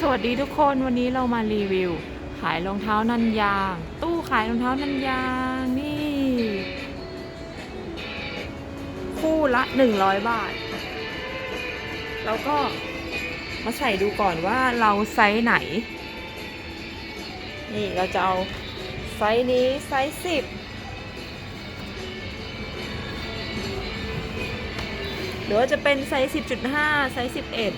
สวัสดีทุกคนวันนี้เรามารีวิว ขายรองเท้านันยาง ตู้ขายรองเท้านันยางนี่ คู่ละ 100 บาท แล้วก็มาใส่ดูก่อนว่าเราไซส์ไหน นี่เราจะเอาไซส์นี้ไซส์สิบหรือว่าจะเป็นไซส์สิบจุดห้าไซส์สิบเอ็ด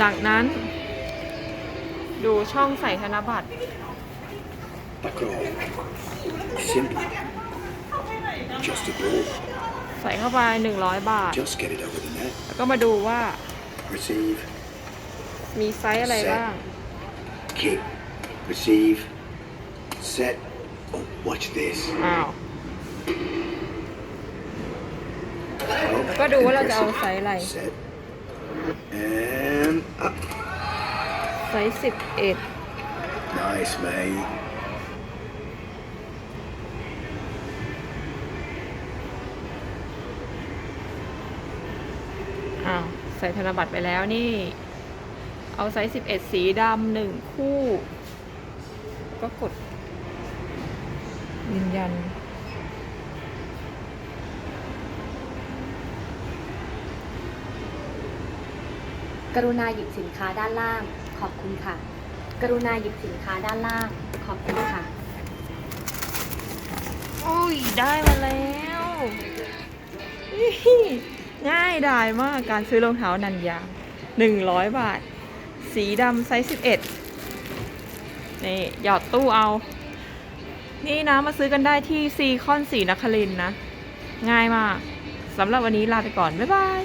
จากนั้นดูช่องใส่ธนบัตร D'accord. Simple. Just a ball. ใส่เข้าไป 100 บาท Just get it over the net. แล้วก็มาดูว่า Receive. มีไซส์อะไรบ้าง Kick. Receive. Set. Oh, watch this. อ้าว Oh, แล้วก็ดูว่าเราจะเอา impressive. ไซส์อะไร Set. And up. ไซส์สิบเอ็ด Nice, mate. อ้าว ใส่ธนบัตรไปแล้วนี่ เอาไซส์สิบเอ็ดสีดำหนึ่งคู่ ก็กดยืนยัน กรุณาหยิบสินค้าด้านล่าง ขอบคุณค่ะ กรุณาหยิบสินค้าด้านล่าง ขอบคุณค่ะ โอ้ย ได้มาแล้วอี้ง่ายดายมากการซื้อรองเท้านันยางหนึ่งร้อยบาท สีดำไซส์สิบเอ็ดนี่ หยอดตู้เอา นี่นะมาซื้อกันได้ที่ซีคอนสีนครินทร์นะ ง่ายมากสำหรับวันนี้ลาไปก่อน บ๊ายบาย